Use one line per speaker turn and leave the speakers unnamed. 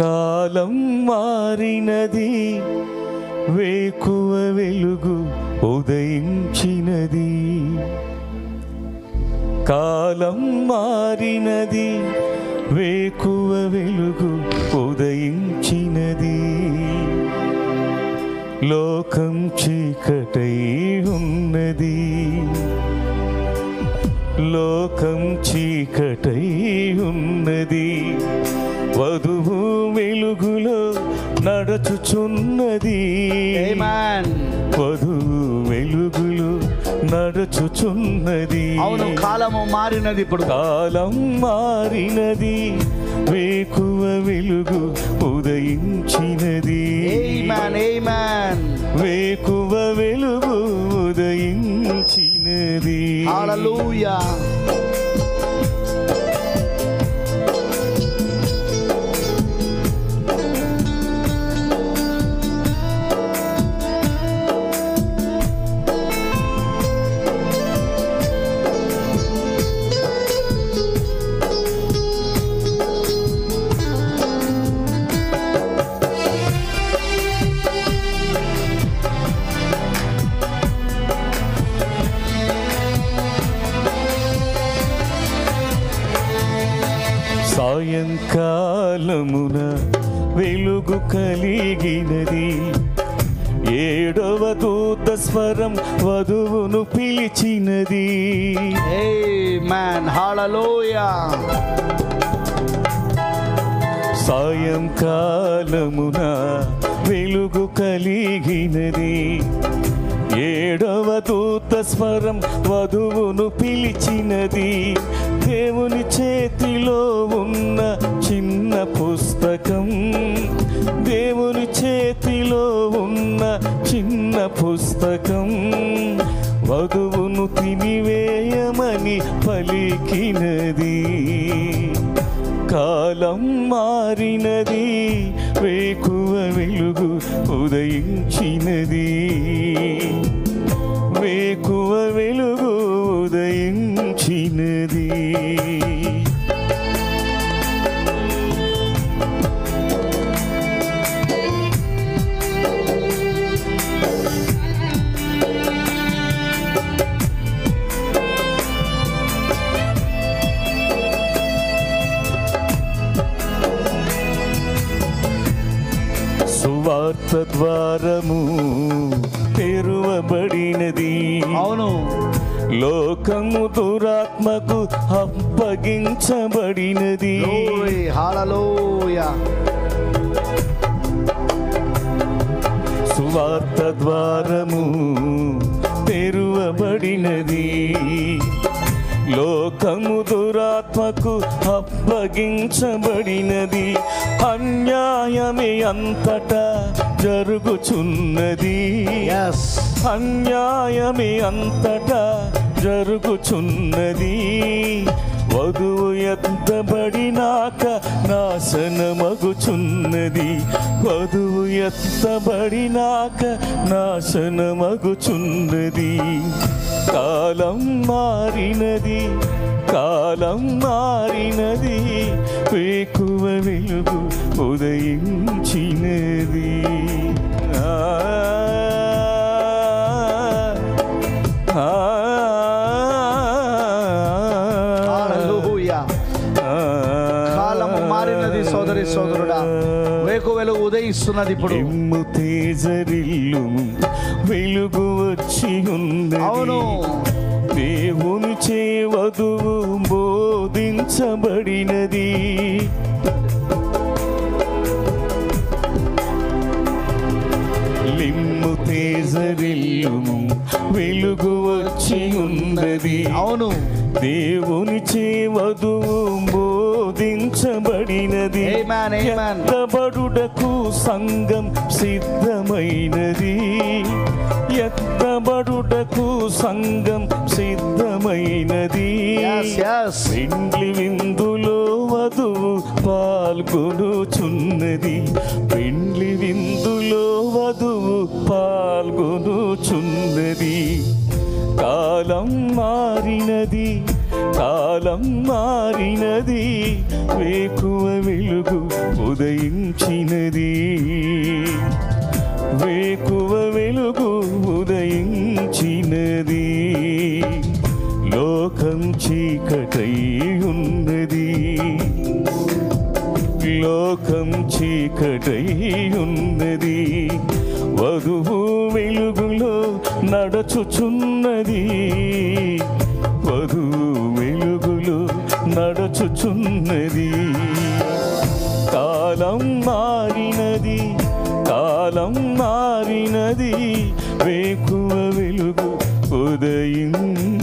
కాలం మారినది వేకువ వెలుగు ఉదయించినది. కాలం మారినది వేకువ వెలుగు ఉదయించినది. లోకం చీకటై ఉన్నది. లోకం చీకటై ఉన్నది. వధు నడచుచున్నది. వధువు వెలుగులో నడచుచున్నది.
అవును కాలము మారినది ఇప్పుడు.
కాలం మారినది వేకువ వెలుగు ఉదయించినది. వేకువ వెలుగు ఉదయించినది. సాయంకాలమున వెలుగు కలిగినది. ఏడవ దూత స్వరం వధువును పిలిచినది.
మ్యాన్ హాళలోయా
సాయంకాలమున వెలుగు కలిగినది. ఏడవ దూత స్వరం వధువును పిలిచినది. దేవుని చేతిలో ఉన్న చిన్న పుస్తకం. దేవుని చేతిలో ఉన్న చిన్న పుస్తకం. వధువును తినివేయమని పలికినది. కాలం మారినది వేకువ వెలుగు ఉదయించినది. వేకువ వెలుగు ఉదయించినది. సువార్త ద్వారము తెరువబడినది.
అవును.
లోకము దురాత్మకు అప్పగించబడినది. సువార్త ద్వారము దురాత్మకు అప్పగించబడినది. అన్యాయమే అంతటా జరుగుచున్నది. అన్యాయమే అంతటా జరుగుచున్నది. వధువు ఎత్తబడినాక నాశనమగుచున్నది. వధువు ఎత్తబడినాక నాశనమగుచున్నది. కాలం మారినది కాలం మారినది వేకువ వెలుగు ఉదయించినది.
కాలము మారినది సోదరి సోదరుడా వేకు వెలుగు ఉదయిస్తున్నది ఇప్పుడు.
తేజరిల్లు వెలుగు వచ్చి
అవును.
ఉన్నది దేవుని చేవధువు బోధించబడినది. లిమ్ము తేజరిల్లు వెలుగు వచ్చి ఉన్నది
అవును.
దేవుని చేవధువు బోధించబడినది
Amen.
ఎత్తబడుటకు సంఘం సిద్ధమైనది. ఎత్తబడుటకు సంఘం సిద్ధమైనది. పెండ్లి విందులో వధువు పాల్గొనుచున్నది. పెండ్లి విందులో వధువు పాల్గొనుచున్నది. కాలం మారినది కాలం మారినది. వేకువ వెలుగు ఉదయించినది. వేకువ వెలుగు ఉదయించినది. లోకం చీకటై ఉన్నది. లోకం చీకటై ఉన్నది. వధువు వెలుగులో నడచుచున్నది. వధువు వెలుగులో నడచుచున్నది. కాలం మారినది కాలం మారినది వేకువ వెలుగు ఉదయం